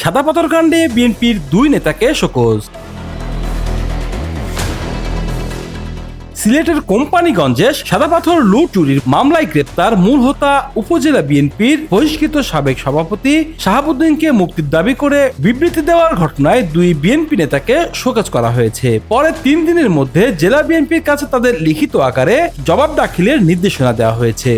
সাদা পাথর কাণ্ডে বিএনপির দুই নেতাকে শোকজ। সিলেটের কোম্পানিগঞ্জে সাদা পাথর লুট চুরির মামলায় গ্রেপ্তার মূল হোতা উপজেলা বিএনপির বহিষ্কৃত সাবেক সভাপতি শাহাবুদ্দিনকে মুক্তির দাবি করে বিবৃতি দেওয়ার ঘটনায় দুই বিএনপি নেতাকে শোকজ করা হয়েছে। পরে তিন দিনের মধ্যে জেলা বিএনপির কাছে তাদের লিখিত আকারে জবাব দাখিলের নির্দেশনা দেওয়া হয়েছে।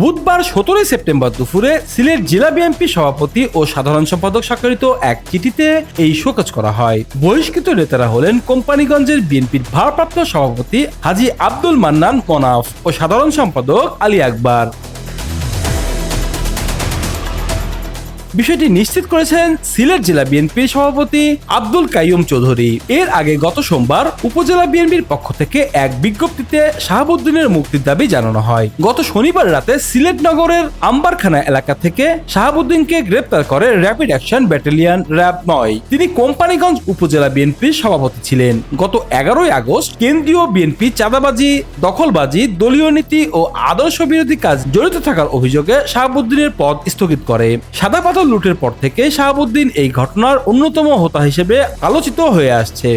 বুধবার সতেরোই সেপ্টেম্বর দুপুরে সিলেট জেলা বিএনপি সভাপতি ও সাধারণ সম্পাদক স্বাক্ষরিত এক চিঠিতে এই শোকজ করা হয়। বহিষ্কৃত নেতারা হলেন কোম্পানিগঞ্জের বিএনপির ভারপ্রাপ্ত সভাপতি হাজি আব্দুল মান্নান কনাফ ও সাধারণ সম্পাদক আলী আকবর। বিষয়টি নিশ্চিত করেছেন সিলেট জেলা বিএনপির সভাপতি আব্দুল কাইয়ুম চৌধুরী। এর আগে গত সোমবার উপজেলা বিএনপির পক্ষ থেকে এক বিজ্ঞপ্তিতে শাহাবুদ্দিনের মুক্তির দাবি জানানো হয়। গত শনিবার রাতে সিলেট নগরের আম্বারখানা এলাকা থেকে শাহাবুদ্দিনকে গ্রেপ্তার করে র্যাপিড অ্যাকশন ব্যাটালিয়ন র্যাব নয়। তিনি কোম্পানিগঞ্জ উপজেলা বিএনপির সভাপতি ছিলেন। গত এগারোই আগস্ট কেন্দ্রীয় বিএনপি চাঁদাবাজি, দখলবাজি, দলীয় নীতি ও আদর্শ বিরোধী কাজ জড়িত থাকার অভিযোগে শাহাবুদ্দিনের পদ স্থগিত করে। সাদা লুটের পর থেকে শাহাবুদ্দিন এই ঘটনার অন্যতম হোতা হিসেবে আলোচিত হয়ে আসছে।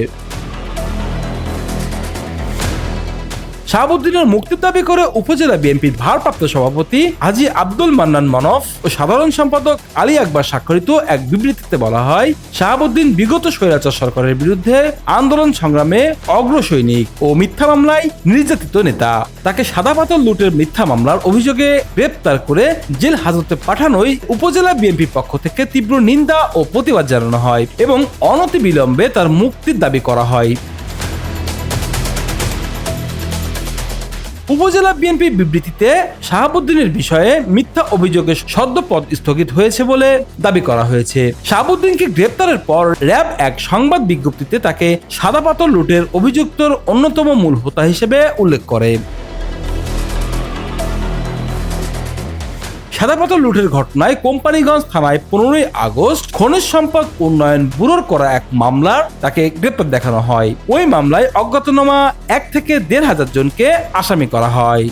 শাহাবুদ্দিনের মুক্তির দাবি করে উপজেলা বিএনপির ভারপ্রাপ্ত সভাপতি হাজি আব্দুল মান্নান মনফ ও সাধারণ সম্পাদক আলী আকবর স্বাক্ষরিত এক বিবৃতিতে বলা হয়, শাহাবুদ্দিন বিগত স্বৈরাচার সরকারের বিরুদ্ধে আন্দোলন সংগ্রামে অগ্রসৈনিক ও মিথ্যা মামলায় নির্যাতিত নেতা। তাকে সাদা লুটের মিথ্যা মামলার অভিযোগে গ্রেপ্তার করে জেল হাজতে পাঠানোই উপজেলা বিএনপির পক্ষ থেকে তীব্র নিন্দা ও প্রতিবাদ জানানো হয় এবং অনতিবিলম্বে তার মুক্তির দাবি করা হয়। উপজেলা বিএনপি বিবৃতিতে শাহাবুদ্দিনের বিষয়ে মিথ্যা অভিযোগে সদ্য পদ স্থগিত হয়েছে বলে দাবি করা হয়েছে। শাহাবুদ্দিনকে গ্রেপ্তারের পর র্যাব এক সংবাদ বিজ্ঞপ্তিতে তাকে সাদা লুটের অভিযুক্তর অন্যতম মূল হোতা হিসেবে উল্লেখ করে। সাদাপাথর লুটের ঘটনায় কোম্পানিগঞ্জ থানায় পনেরোই আগস্ট খনিজ সম্পদ উন্নয়ন ব্যুরোর করা এক মামলার তাকে গ্রেপ্তার দেখানো হয়। ওই মামলায় অজ্ঞাতনামা এক থেকে দেড় হাজার জনকে আসামি করা হয়।